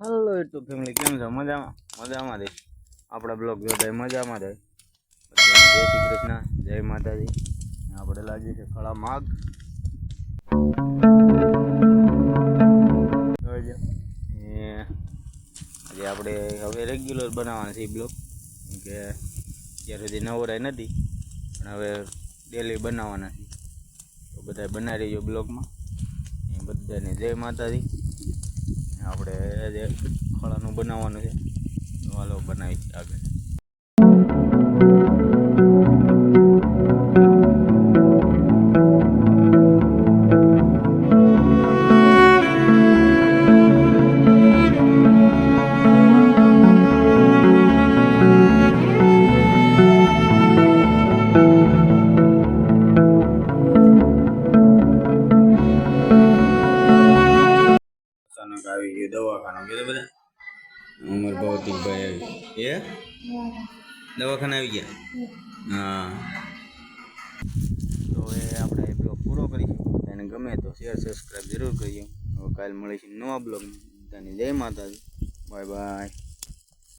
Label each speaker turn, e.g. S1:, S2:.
S1: Hello YouTube family કેમ છો? મજામાં? મજામાં રહી. આપણા બ્લોગ જોતા મજામાં રહે. જય શ્રી કૃષ્ણ, જય માતાજી. આપણે લાગી છે ખળા માગ એ આજે આપણે હવે રેગ્યુલર બનાવવાના છે બ્લોગ. કેમ કે અત્યાર સુધી નવરાય નથી, પણ હવે ડેલી બનાવવાના છે. તો બધા બનાવી રહીજો બ્લોગમાં. એ બધાને જય માતાજી. આપણે જે ખળાનું બનાવવાનું છે વાલો બનાવી આગળ. આવી ગયું દવાખાના. ગયો બધા? અમર ભૌતિકભાઈ આવી. એ દવાખાના આવી ગયા? હા. તો એ આપણે બ્લોગ પૂરો કરીશું. એને ગમે તો શેર સબસ્ક્રાઈબ જરૂર કરીએ હવે કાલે મળીશું નવા બ્લોગ બધાને જય માતાજી. Bye bye